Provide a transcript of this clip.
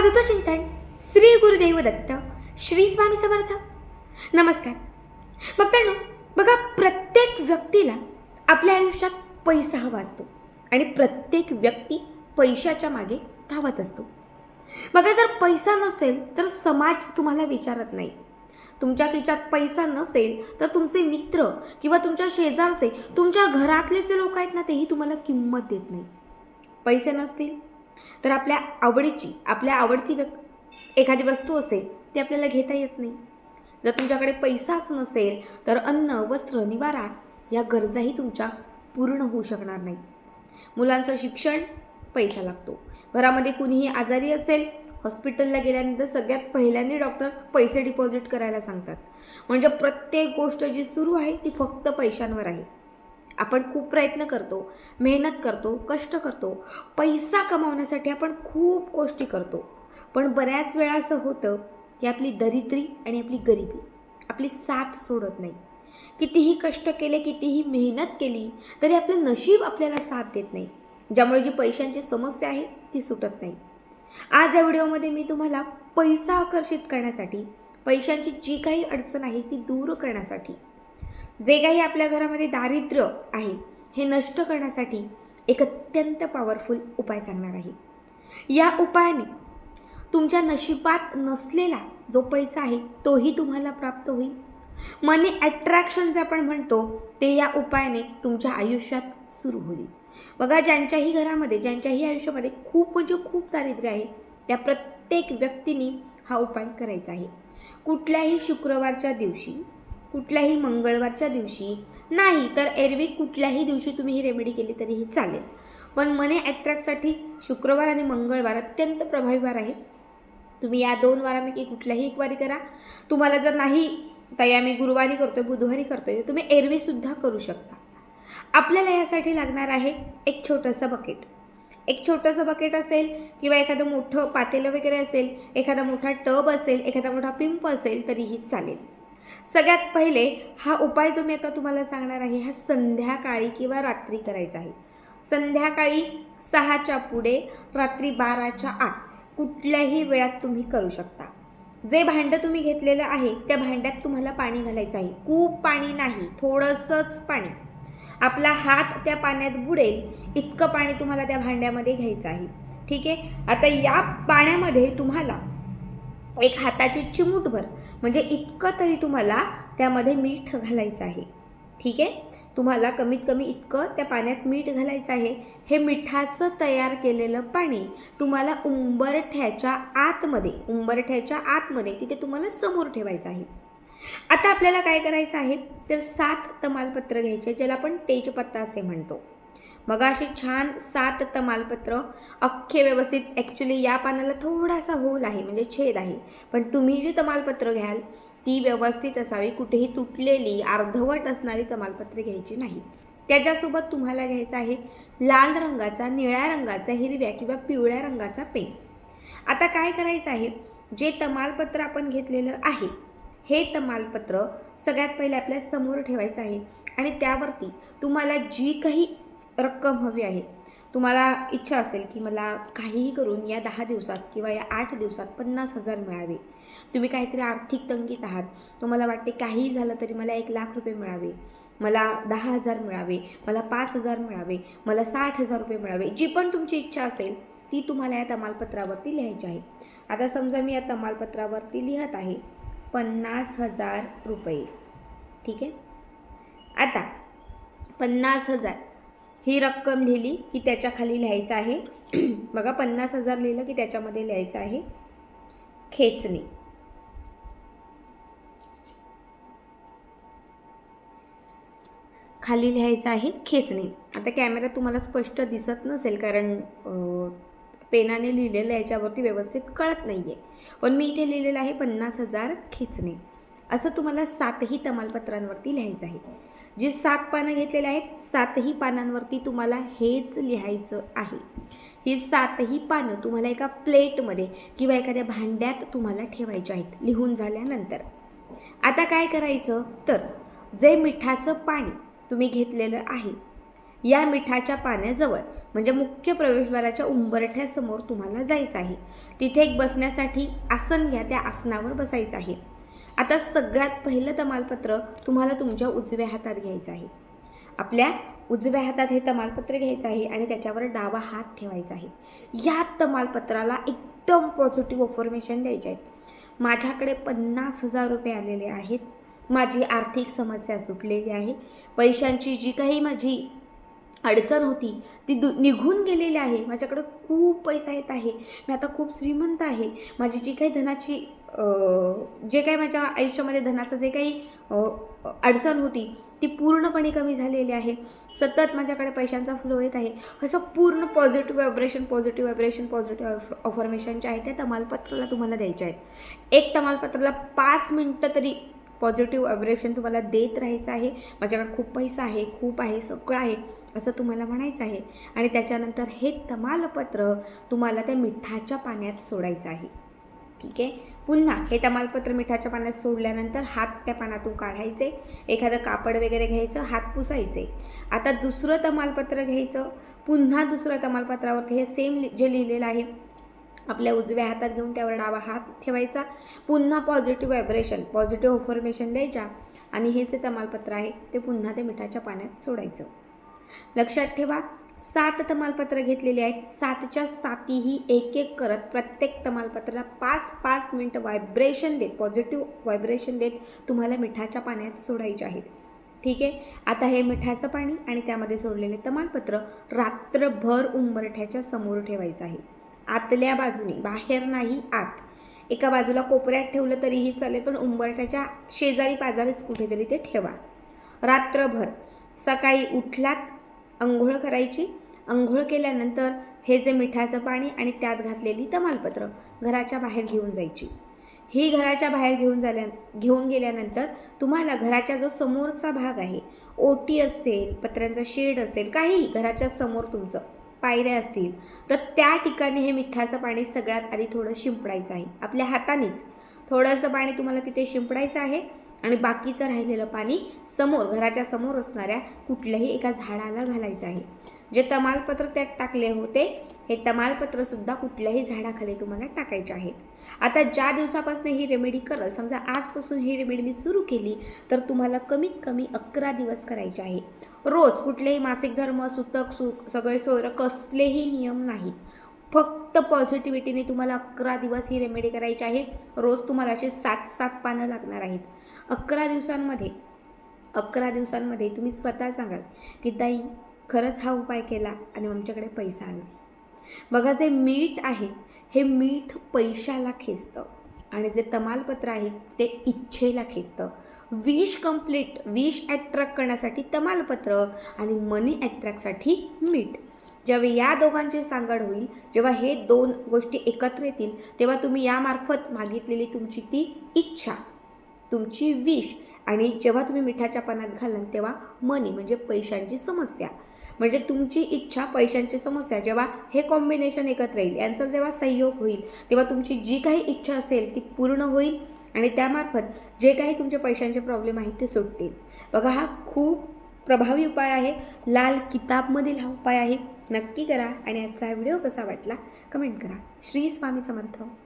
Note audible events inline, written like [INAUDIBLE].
अवधूत चिंतन श्री गुरुदेव दत्त श्री स्वामी समर्थ. नमस्कार. बघताना बघा प्रत्येक व्यक्तीला आपल्या आयुष्यात पैसा हवा असतो आणि प्रत्येक व्यक्ती पैशाच्या मागे धावत असतो. बघा जर पैसा नसेल तर समाज तुम्हाला विचारत नाही. तुमच्या खिच्यात पैसा नसेल तर तुमचे मित्र किंवा तुमच्या शेजारचे तुमच्या घरातले जे लोक आहेत ना तेही तुम्हाला किंमत देत नाही. पैसे नसतील तर आपल्या आवडीची आपल्या आवडती व्यक् एखादी वस्तू असेल ती आपल्याला घेता येत नाही. जर तुमच्याकडे पैसाच नसेल तर अन्न वस्त्र निवारा या गरजाही तुमच्या पूर्ण होऊ शकणार नाही. मुलांचं शिक्षण पैसा लागतो. घरामध्ये कुणीही आजारी असेल हॉस्पिटलला गेल्यानंतर सगळ्यात पहिल्यांदा डॉक्टर पैसे डिपॉझिट करायला सांगतात. म्हणजे प्रत्येक गोष्ट जी सुरू आहे ती फक्त पैशांवर आहे. आपण खूप प्रयत्न करतो मेहनत करतो कष्ट करतो पैसा कमावण्यासाठी आपण खूप गोष्टी करतो. पण बऱ्याच वेळा असं होतं की आपली दरिद्री आणि आपली गरिबी आपली साथ सोडत नाही. कितीही कष्ट केले कितीही मेहनत केली तरी आपलं नशीब आपल्याला साथ देत नाही. ज्यामुळे जी पैशांची समस्या आहे ती सुटत नाही. आज या व्हिडिओमध्ये मी तुम्हाला पैसा आकर्षित करण्यासाठी पैशांची जी काही अडचण आहे ती दूर करण्यासाठी जे काही आपल्या घरामध्ये दारिद्र्य आहे हे नष्ट करण्यासाठी एक अत्यंत पॉवरफुल उपाय सांगणार आहे. या उपायाने तुमच्या नशिबात नसलेला जो पैसा आहे तोही तुम्हाला प्राप्त होईल. मनी ॲट्रॅक्शन जे आपण म्हणतो ते या उपायाने तुमच्या आयुष्यात सुरू होईल. बघा ज्यांच्याही घरामध्ये ज्यांच्याही आयुष्यामध्ये खूप म्हणजे खूप दारिद्र्य आहे त्या प्रत्येक व्यक्तीने हा उपाय करायचा आहे. कुठल्याही शुक्रवारच्या दिवशी कुठल्याही मंगळवारच्या दिवशी नाही तर एरवी कुठल्याही दिवशी तुम्ही ही रेमेडी केली तरीही चालेल. पण मनी ॲट्रॅक्टसाठी शुक्रवार आणि मंगळवार अत्यंत प्रभावी वार आहे. तुम्ही या दोन वारांपैकी कुठल्याही एक वारी करा. तुम्हाला जर नाही ताई आम्ही गुरुवारी करतोय बुधवारी करतोय तुम्ही एरवीसुद्धा करू शकता. आपल्याला यासाठी लागणार आहे एक छोटंसं बकेट एक छोटंसं बकेट असेल किंवा एखादं मोठं पातेलं वगैरे असेल एखादा मोठा टब असेल एखादा मोठा पिंप असेल तरीही चालेल. सगळ्यात पहिले हा उपाय जो मी आता तुम्हाला सांगणार आहे हा संध्याकाळी किंवा रात्री करायचा आहे. संध्याकाळी सहाच्या पुढे रात्री बाराच्या आत कुठल्याही वेळात तुम्ही करू शकता. जे भांडं तुम्ही घेतलेलं आहे त्या भांड्यात तुम्हाला पाणी घालायचं आहे. खूप पाणी नाही थोडंसंच पाणी. आपला हात त्या पाण्यात बुडेल इतकं पाणी तुम्हाला त्या भांड्यामध्ये घ्यायचं आहे. ठीक आहे? आता या पाण्यामध्ये तुम्हाला एक हाताची चिमूटभर म्हणजे इतकं तरी तुम्हाला त्यामध्ये मीठ घालायचं आहे. ठीक आहे? तुम्हाला कमीत कमी इतकं त्या पाण्यात मीठ घालायचं आहे. हे मिठाचं तयार केलेलं पाणी तुम्हाला उंबरठ्याच्या आतमध्ये उंबरठ्याच्या आतमध्ये तिथे तुम्हाला समोर ठेवायचं आहे. आता आपल्याला काय करायचं आहे? तर सात तमालपत्र घ्यायचे ज्याला आपण तेजपत्ता असे म्हणतो. मग अशी छान सात तमालपत्र अख्खे व्यवस्थित. ॲक्च्युली या पानाला थोडासा होल आहे म्हणजे छेद आहे. पण तुम्ही जी तमालपत्र घ्याल ती व्यवस्थित असावी. कुठेही तुटलेली अर्धवट असणारी तमालपत्रे घ्यायची नाही त्याच्यासोबत तुम्हाला घ्यायचा आहे लाल रंगाचा निळ्या रंगाचा हिरव्या किंवा पिवळ्या रंगाचा पेन. आता काय करायचं आहे? जे तमालपत्र आपण घेतलेलं आहे हे तमालपत्र सगळ्यात पहिले आपल्यासमोर ठेवायचं आहे. आणि त्यावरती तुम्हाला जी काही रक्कम हवी आहे. तुम्हाला इच्छा असेल की मला काहीही करून या दहा दिवसात किंवा या आठ दिवसात पन्नास हजार मिळावे. तुम्ही काहीतरी आर्थिक तंगीत आहात. तुम्हाला वाटते काहीही झालं तरी मला एक लाख रुपये मिळावे. मला दहा हजार मिळावे. मला पाच हजार मिळावे. मला साठ हजार रुपये मिळावे. जी पण तुमची इच्छा असेल ती तुम्हाला या तमालपत्रावरती लिहायची आहे. आता समजा मी या तमालपत्रावरती लिहत आहे पन्नास हजार रुपये. ठीक आहे? आता पन्नास हजार. ही रक्कम लिहिली की त्याच्याखाली लिहायचं आहे. [CLEARS THROAT] बघा पन्नास हजार लिहिलं की त्याच्यामध्ये लिहायचं आहे. खेचणे. खाली लिहायचं आहे खेचणे. आता कॅमेरा तुम्हाला स्पष्ट दिसत नसेल कारण पेनाने लिहिलेलं याच्यावरती व्यवस्थित कळत नाही आहे पण मी इथे लिहिलेलं आहे पन्नास हजार खेचणे. असं तुम्हाला सातही तमालपत्रांवरती लिहायचं आहे. जी सात पानं घेतलेली आहेत सातही पानांवरती तुम्हाला हेच लिहायचं आहे. ही सातही पानं तुम्हाला एका प्लेटमध्ये किंवा एखाद्या भांड्यात तुम्हाला ठेवायची आहेत लिहून झाल्यानंतर. आता काय करायचं? तर जे मिठाचं पाणी तुम्ही घेतलेलं आहे या मिठाच्या पाण्याजवळ म्हणजे मुख्य प्रवेशद्वाराच्या उंबरठ्यासमोर तुम्हाला जायचं आहे. तिथे एक बसण्यासाठी आसन घ्या त्या आसनावर बसायचं आहे. आता सगळ्यात पहिलं तमालपत्र तुम्हाला तुमच्या उजव्या हातात घ्यायचं आहे. आपल्या उजव्या हातात हे तमालपत्र घ्यायचं आहे आणि त्याच्यावर डावा हात ठेवायचा आहे. या तमालपत्राला एकदम पॉझिटिव्ह इन्फॉर्मेशन द्यायचे आहेत. माझ्याकडे पन्नास हजार रुपये आलेले आहेत. माझी आर्थिक समस्या सुटलेली आहे. पैशांची जी काही माझी अडचण होती ती दु निघून गेलेली आहे. माझ्याकडं खूप पैसा येत आहे. मी आता खूप श्रीमंत आहे. माझी जी काही धनाची जे काही माझ्या आयुष्यामध्ये धनाचं जे काही अडचण होती ती पूर्णपणे कमी झालेली आहे. सतत माझ्याकडे पैशांचा फ्लो येत आहे. असं पूर्ण positive vibration positive vibration positive affirmation जे आहे त्या तमालपत्राला तुम्हाला द्यायच्या आहेत. एक तमालपत्राला पाच मिनटं तरी पॉझिटिव्ह व्हायब्रेशन तुम्हाला देत राहायचं आहे. माझ्याकडे खूप पैसा आहे खूप आहे सगळं आहे. असं तुम्हाला म्हणायचं आहे. आणि त्याच्यानंतर हे तमालपत्र तुम्हाला त्या मिठाच्या पाण्यात सोडायचं आहे. ठीक आहे? पुन्हा हे तमालपत्र मिठाच्या पाण्यात सोडल्यानंतर हात त्या पानातून काढायचे. एखादं कापड वगैरे घ्यायचं हात पुसायचे. आता दुसरं तमालपत्र घ्यायचं. पुन्हा दुसरं तमालपत्रावरती हे सेम जे लिहिलेलं आहे आपल्या उजव्या हातात घेऊन त्यावर डावा हात ठेवायचा. पुन्हा पॉझिटिव्ह व्हायब्रेशन पॉझिटिव्ह इन्फॉर्मेशन द्यायच्या. आणि हे जे तमालपत्र आहे ते पुन्हा ते मिठाच्या पाण्यात सोडायचं. लक्षात ठेवा सात तमालपत्र घेतलेली आहेत. सातच्या सातीही एक एक करत प्रत्येक तमालपत्राला पाच पाच मिनटं व्हायब्रेशन देत पॉझिटिव्ह व्हायब्रेशन देत तुम्हाला मिठाच्या पाण्यात सोडायचे आहेत. ठीक आहे? आता हे मिठाचं पाणी आणि त्यामध्ये सोडलेले तमालपत्र रात्रभर उंबरठ्याच्या समोर ठेवायचं आहे. आतल्या बाजूने बाहेर नाही आत. एका बाजूला कोपऱ्यात ठेवलं तरीही चालेल पण उंबरठ्याच्या शेजारी पाजारीच कुठेतरी ते ठेवा. रात्रभर. सकाळी उठलात अंघोळ करायची. अंघोळ केल्यानंतर हे जे मिठाचं पाणी आणि त्यात घातलेली तमालपत्र घराच्या बाहेर घेऊन जायची. ही घराच्या बाहेर घेऊन झाल्या घेऊन गेल्यानंतर तुम्हाला घराच्या जो समोरचा भाग आहे ओटी असेल पत्र्यांचा शेड असेल काही घराच्या समोर तुमचं पायऱ्या असतील तर त्या ठिकाणी हे मिठाचं पाणी सगळ्यात आधी थोडं शिंपडायचं आहे. आपल्या हातानेच. थोडंसं पाणी तुम्हाला तिथे शिंपडायचं आहे. आणि बाकीचं राहिलेलं पाणी समोर घराच्या समोर असणाऱ्या कुठल्याही एका झाडाला घालायचं आहे. जे तमालपत्र त्यात टाकले होते हे तमालपत्रसुद्धा कुठल्याही झाडाखाली तुम्हाला टाकायचे आहेत. आता ज्या दिवसापासून ही रेमेडी करल समजा आजपासून ही रेमेडी मी सुरू केली तर तुम्हाला कमीत कमी अकरा दिवस करायचे आहे. रोज कुठलेही मासिक धर्म सुतक सुख सगळे सोयरं कसलेही नियम नाहीत. फक्त पॉझिटिव्हिटीने तुम्हाला अकरा दिवस ही रेमेडी करायची आहे. रोज तुम्हाला असे सात सात पानं लागणार आहेत. अकरा दिवसांमध्ये अकरा दिवसांमध्ये तुम्ही स्वतः सांगाल की ताई खरंच हा उपाय केला आणि आमच्याकडे पैसा आला. बघा जे मीठ आहे हे मीठ पैशाला खेचतं आणि जे तमालपत्र आहे ते इच्छेला खेचतं. विश कंप्लीट विश ॲट्रॅक्ट करण्यासाठी तमालपत्र आणि मनी ॲट्रॅक्टसाठी मीठ. ज्यावेळी या दोघांची सांगड होईल जेव्हा हे दोन गोष्टी एकत्र येतील तेव्हा तुम्ही यामार्फत मागितलेली तुमची ती इच्छा. तुमची विश आणि जेव्हा तुम्ही मिठाच्या पानात घालाल तेव्हा मनी म्हणजे पैशांची समस्या. म्हणजे तुमची इच्छा पैशांची समस्या जेव्हा हे कॉम्बिनेशन एकत्र येईल यांचा जेव्हा संयोग होईल तेव्हा तुमची जी काही इच्छा असेल ती पूर्ण होईल आणि त्यामार्फत जे काही तुमचे पैशांचे प्रॉब्लेम आहेत ते सुटतील. बघा हा खूप प्रभावी उपाय आहे. लाल किताबमधील हा उपाय आहे. नक्की करा आणि आजचा व्हिडिओ कसा वाटला कमेंट करा. श्री स्वामी समर्थ.